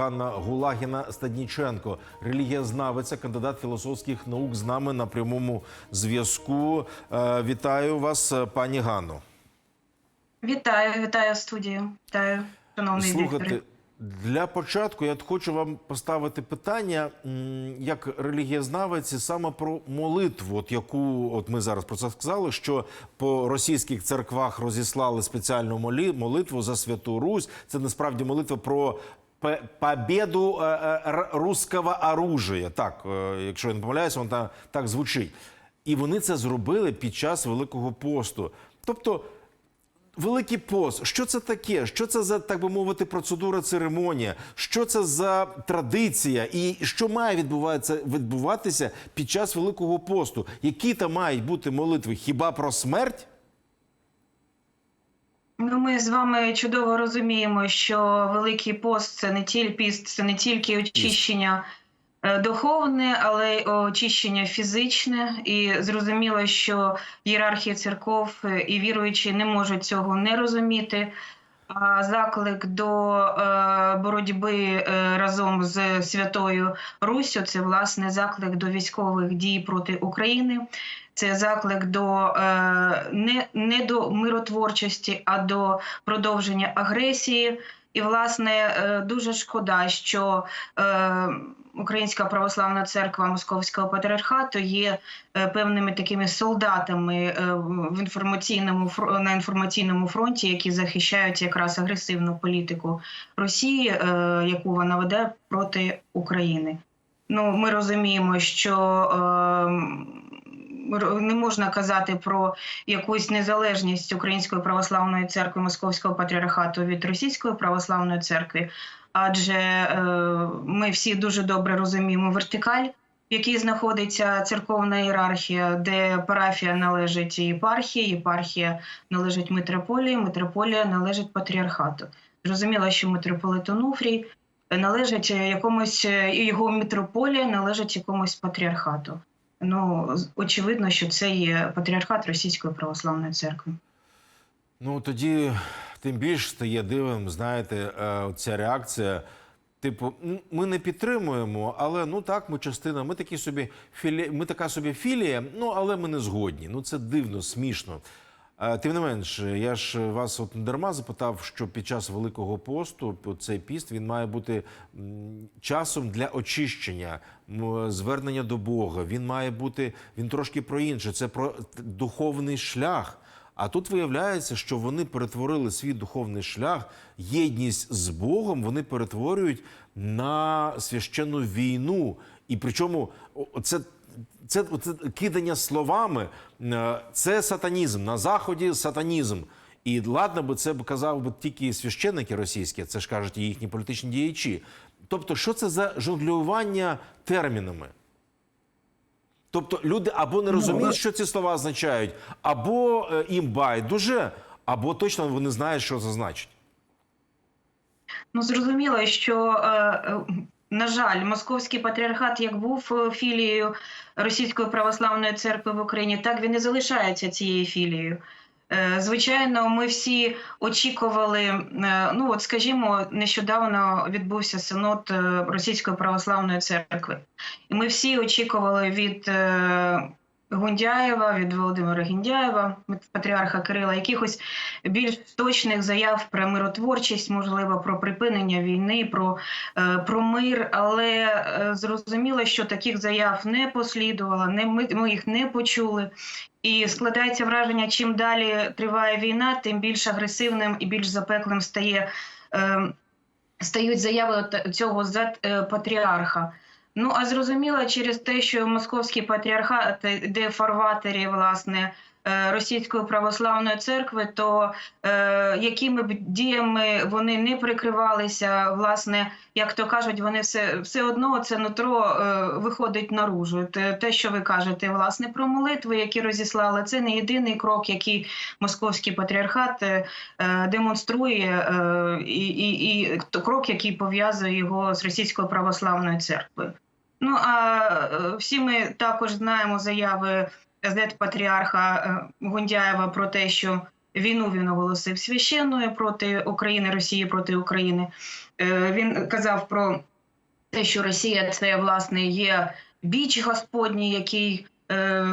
Ганна Гулагіна Стадніченко, релігієзнавиця, кандидат філософських наук з нами на прямому зв'язку. Е, Вітаю вас, е, пані Ганно. Вітаю, вітаю студію. Вітаю, шановний Слухайте, для початку я хочу вам поставити питання як релігієзнавиці саме про молитву, от яку от ми зараз про це сказали, що по російських церквах розіслали спеціальну молитву за святу Русь. Це насправді молитва про пе- побєду е, е, р- руського оружия. Так, е, якщо я не помиляюся, вона так звучить. І вони це зробили під час Великого посту. Тобто. Великий пост, що це таке? Що це за так би мовити процедура церемонія? Що це за традиція? І що має відбуватися відбуватися під час Великого посту? Які там мають бути молитви? Хіба про смерть? Ну, ми з вами чудово розуміємо, що Великий пост це не тільки піст, це не тільки очищення е, духовне, але й очищення фізичне. І зрозуміло, що ієрархія церков е, і віруючі не можуть цього не розуміти. А заклик до е, боротьби разом з Святою Руссю це власне заклик до військових дій проти України. Це заклик до е, не, не до миротворчості, а до продовження агресії. І, власне, е, дуже шкода, що е, Українська православна церква Московського патріархату є певними такими солдатами в інформаційному на інформаційному фронті, які захищають якраз агресивну політику Росії, яку вона веде проти України. Ну, ми розуміємо, що не можна казати про якусь незалежність Української православної церкви Московського патріархату від Російської православної церкви, адже е, ми всі дуже добре розуміємо вертикаль, в якій знаходиться церковна ієрархія, де парафія належить єпархії, єпархія належить митрополії, митрополія належить патріархату. Зрозуміло, що митрополит Онуфрій належить якомусь його митрополія належить якомусь патріархату. Ну очевидно, що це є патріархат Російської православної церкви. Ну тоді тим більш стає дивим, знаєте, е, ця реакція. Типу, «М, ми не підтримуємо, але ну так, ми частина, ми такі собі філі... ми така собі філія, ну але ми не згодні. Ну це дивно, смішно. Тим не менш, я ж вас от дарма запитав, що під час Великого посту цей піст він має бути часом для очищення, звернення до Бога. Він має бути він трошки про інше. Це про духовний шлях. А тут виявляється, що вони перетворили свій духовний шлях, єдність з Богом, вони перетворюють на священну війну. І причому це, це, це кидання словами, е, це сатанізм. На заході сатанізм. І ладно би це б казав би тільки священники російські, це ж кажуть і їхні політичні діячі. Тобто, що це за жонглювання термінами? Тобто люди або не розуміють, що ці слова означають, або е, їм байдуже, або точно вони знають, що це значить. Ну зрозуміло, що е, е, на жаль, московський патріархат як був е, філією Російської православної церкви в Україні, так він і залишається цією філією. Е, Звичайно, ми всі очікували. е, Ну от, скажімо, нещодавно відбувся синод Російської православної церкви, і ми всі очікували від Гундяєва, від Володимира Гіндяєва, патріарха Кирила, якихось більш точних заяв про миротворчість, можливо, про припинення війни, про, е, про мир. Але е, зрозуміло, що таких заяв не послідувало, не ми, ми їх не почули. І складається враження, чим далі триває війна, тим більш агресивним і більш запеклим стає. Е, Стають заяви цього зад е, патріарха. Ну а зрозуміло, через те, що московський патріархат де в фарватері власне е, російської православної церкви, то е, якими б діями вони не прикривалися, власне, як то кажуть, вони все все одно це нутро е, виходить наружу. Те, те, що ви кажете, власне, про молитви, які розіслали, це не єдиний крок, який московський патріархат е, е, демонструє, е, і, і, і крок, який пов'язує його з російською православною церквою. Ну а е, всі ми також знаємо заяви зет патріарха е, Гундяєва про те, що війну він оголосив священною проти України, Росії проти України. Е, Він казав про те, що Росія це власне є біч Господній, який е,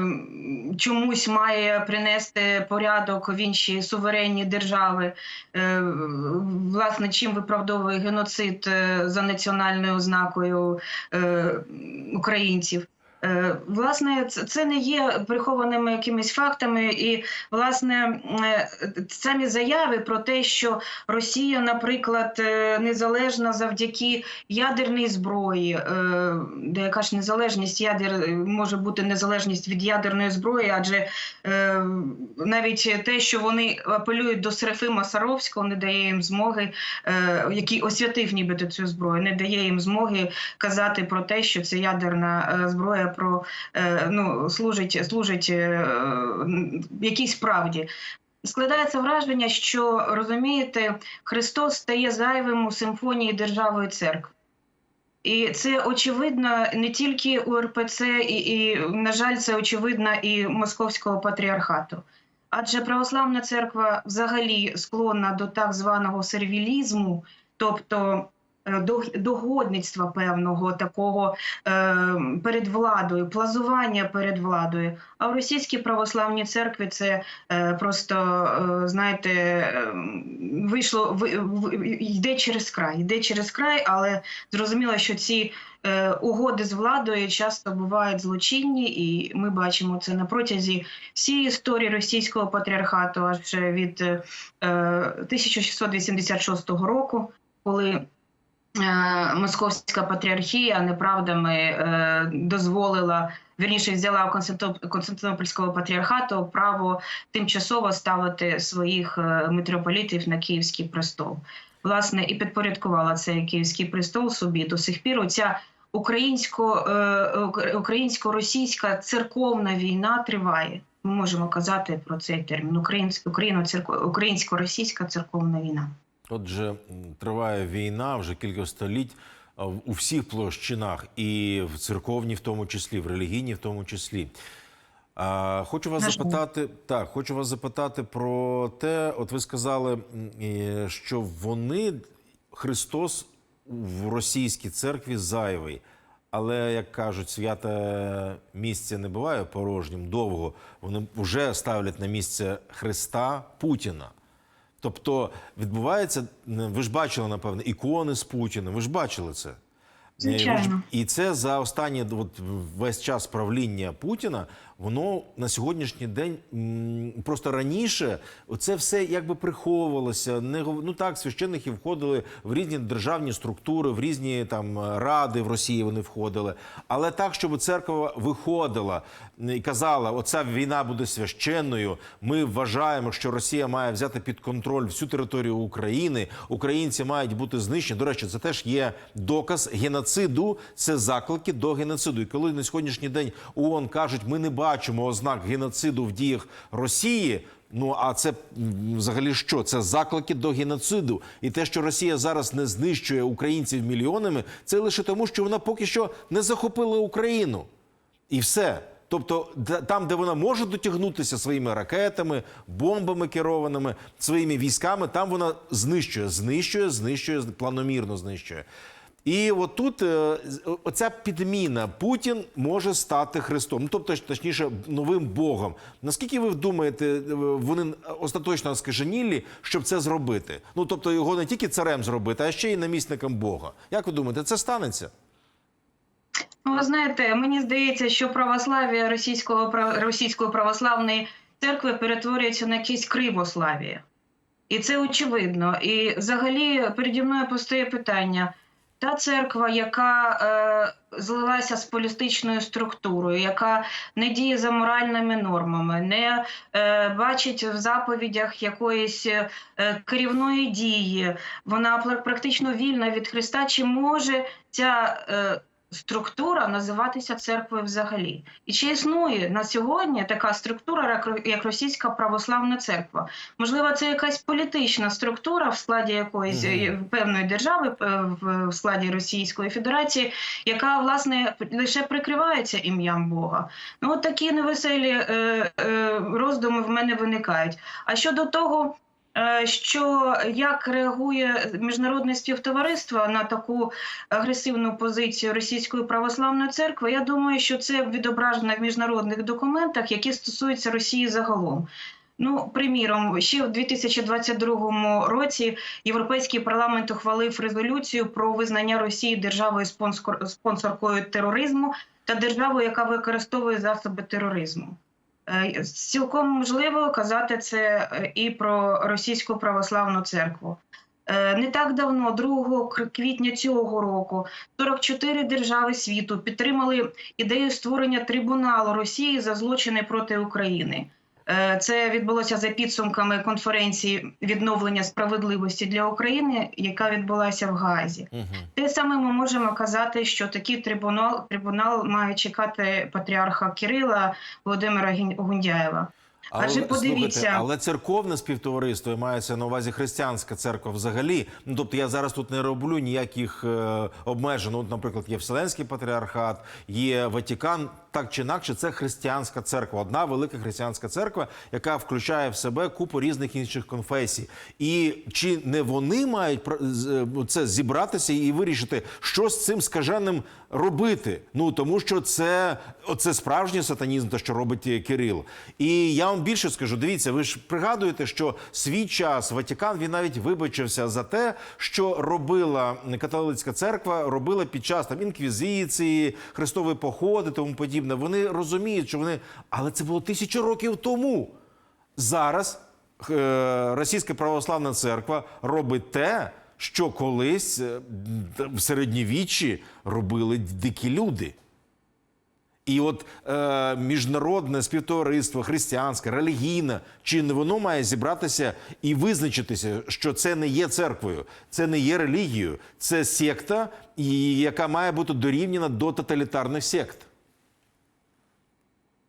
чомусь має принести порядок в інші суверенні держави, власне, чим виправдовує геноцид за національною ознакою українців. Е, Власне, це не є прихованими якимись фактами, і власне е, самі заяви про те, що Росія, наприклад, е, незалежна завдяки ядерній зброї, де яка ж незалежність ядер може бути незалежність від ядерної зброї, адже навіть те, що вони апелюють до Серафима Саровського, не дає їм змоги, який освятив нібито цю зброю, не дає їм змоги казати про те, що це ядерна зброя про е, ну служить служить е, якійсь правді. Складається враження, що розумієте, Христос стає зайвим у симфонії держави і церкви. І це очевидно не тільки у РПЦ, і, і на жаль, це очевидно і Московського патріархату. Адже православна церква взагалі склонна до так званого сервілізму, тобто догодництва певного такого е, перед владою, плазування перед владою. А в російській православній церкві це е, просто, е, знаєте, е, вийшло ви- йде через край, йде через край, але зрозуміло, що ці е, угоди з владою часто бувають злочинні, і ми бачимо це на протязі всієї історії російського патріархату, аж від е, 1686 року, коли е, Московська патріархія неправдами е, дозволила, вірніше взяла у Константинопольського патріархату право тимчасово ставити своїх е, митрополітів на Київський престол. Власне, і підпорядкувала цей Київський престол собі до сих пір. Оця українсько, е, ук- українсько-російська церковна війна триває. Ми можемо казати про цей термін. Українсько-російська церковна війна. Отже, триває війна вже кілька століть у всіх площинах, і в церковній, в тому числі, в релігійній, в тому числі. А, хочу вас запитати, так, хочу вас запитати про те, от ви сказали, що вони, Христос в російській церкві зайвий. Але як кажуть, святе місце не буває порожнім довго. Вони вже ставлять на місце Христа Путіна. Тобто відбувається, ви ж бачили, напевне, ікони з Путіним. Ви ж бачили це. Звичайно. І це за останні от, весь час правління Путіна, воно на сьогоднішній день просто раніше це все якби приховувалося. Не ну так, священники входили в різні державні структури, в різні там ради в Росії вони входили. Але так, щоб церква виходила і казала, оця війна буде священною. Ми вважаємо, що Росія має взяти під контроль всю територію України. Українці мають бути знищені. До речі, це теж є доказ геноциду. Це заклики до геноциду. І коли на сьогоднішній день ООН кажуть, ми не бачимо ознак геноциду в діях Росії. Ну а це взагалі що? Це заклики до геноциду. І те, що Росія зараз не знищує українців мільйонами, це лише тому, що вона поки що не захопила Україну. І все. Тобто, там, де вона може дотягнутися своїми ракетами, бомбами керованими, своїми військами, там вона знищує, знищує, знищує, планомірно знищує. І отут е, оця підміна Путін може стати Христом, ну тобто, точніше, новим Богом. Наскільки ви думаєте, е, вони остаточно скаженілі, щоб це зробити? Ну тобто його не тільки царем зробити, а ще й намісником Бога. Як ви думаєте, це станеться? Ну, ви знаєте, мені здається, що православ'я російського російської православної церкви перетворюється на якесь кривослав'я. І це очевидно. І взагалі переді мною постає питання: та церква, яка е, злилася з політичною структурою, яка не діє за моральними нормами, не е, бачить в заповідях якоїсь е, керівної дії, вона практично вільна від Христа, чи може ця е, структура називатися церквою взагалі? І чи існує на сьогодні така структура, як- Російська православна церква? Можливо, це якась політична структура в складі якоїсь е, певної держави, е, в складі Російської Федерації, яка власне лише прикривається ім'ям Бога. Ну, от такі невеселі е, роздуми в мене виникають. А щодо того, що як реагує міжнародне співтовариство на таку агресивну позицію Російської православної церкви, я думаю, що це відображено в міжнародних документах, які стосуються Росії загалом. Ну, приміром, ще в 2022 році Європейський парламент ухвалив резолюцію про визнання Росії державою спонсор- спонсоркою тероризму та державою, яка використовує засоби тероризму. Е, Цілком можливо казати це е, і про російську православну церкву. Е, Не так давно, 2 кр- квітня цього року, 44 держави світу підтримали ідею створення трибуналу Росії за злочини проти України. Е, Це відбулося за підсумками конференції відновлення справедливості для України, яка відбулася в Гаазі. Угу. Те саме ми можемо казати, що такий трибунал, трибунал має чекати патріарха Кирила Володимира Гундяєва. Адже подивіться- слухайте, але церковне співтовариство і мається на увазі християнська церква взагалі. Ну тобто я зараз тут не роблю ніяких е, обмежень. Ну, От, наприклад, є Вселенський патріархат, є Ватікан. Так чи інакше, це християнська церква, одна велика християнська церква, яка включає в себе купу різних інших конфесій. І чи не вони мають е, це зібратися і вирішити, що з цим скаженим робити? Ну тому що це, це справжній сатанізм, те, що робить е, Кирил. І я вам більше скажу: дивіться, ви ж пригадуєте, що свій час Ватікан він навіть вибачився за те, що робила католицька церква, робила під час там інквізиції, хрестові походи, тому подібне. Вони розуміють, що вони, але це було тисячу років тому. Зараз е, Російська православна церква робить те, що колись е, в середньовіччі робили дикі люди. І от е, міжнародне співтовариство, християнське, релігійне, чи не воно має зібратися і визначитися, що це не є церквою, це не є релігією, це секта, яка має бути дорівняна до тоталітарних сект.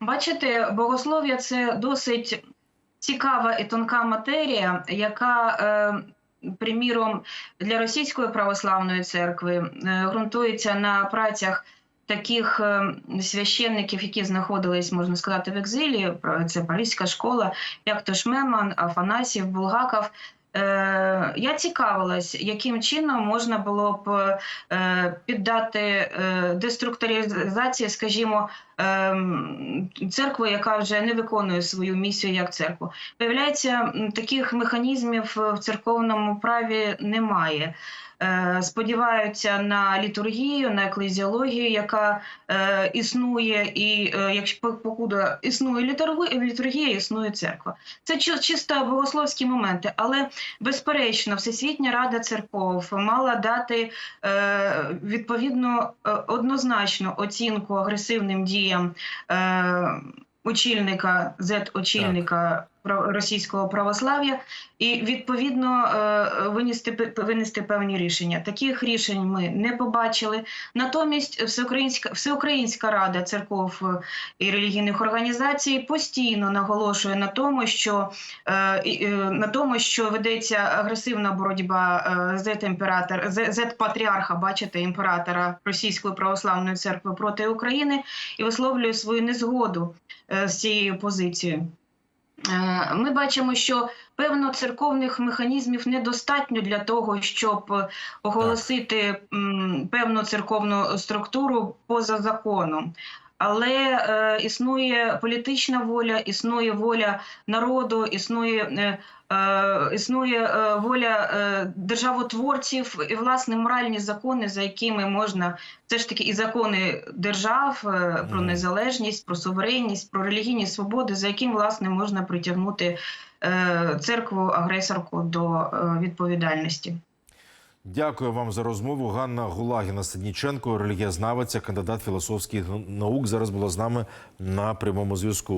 Бачите, богослов'я це досить цікава і тонка матерія, яка, е, приміром, для Російської православної церкви е, ґрунтується на працях таких е, священників, які знаходились, можна сказати, в екзилі. Це Паризька школа, як то Шмеман, Афанасів, Булгаков. Е, Я цікавилась, яким чином можна було б е, піддати е, деструктуризації, скажімо, церкви, яка вже не виконує свою місію як церкву. Виявляється, таких механізмів в церковному праві немає. Е, Сподіваються на літургію, на еклезіологію, яка е, існує, і е, якщо по- покуда існує літургія, існує церква. Це чи- чисто богословські моменти, але безперечно, Всесвітня Рада церков мала дати відповідно однозначну оцінку агресивним діям очільника зет-очільника пра- російського православ'я, і відповідно е, винести винести певні рішення. Таких рішень ми не побачили. Натомість, всеукраїнська всеукраїнська рада церков е, і релігійних організацій постійно наголошує на тому, що е, на тому, що ведеться агресивна боротьба е, зет-імператор, зет-патріарха, бачите, імператора Російської православної церкви проти України і висловлює свою незгоду з цією позицією. Е, Ми бачимо, що певно церковних механізмів недостатньо для того, щоб е, оголосити певну церковну структуру поза законом. Але е, існує політична воля, існує воля народу, існує, е, е, існує е, воля е, державотворців і власне моральні закони, за якими можна все ж таки і закони держав е, про незалежність, про суверенність, про релігійні свободи, за яким власне можна притягнути е, церкву агресорку до е, відповідальності. Дякую вам за розмову. Ганна Гулагіна Сидніченко, релігієзнавиця, кандидат філософських наук, зараз була з нами на прямому зв'язку.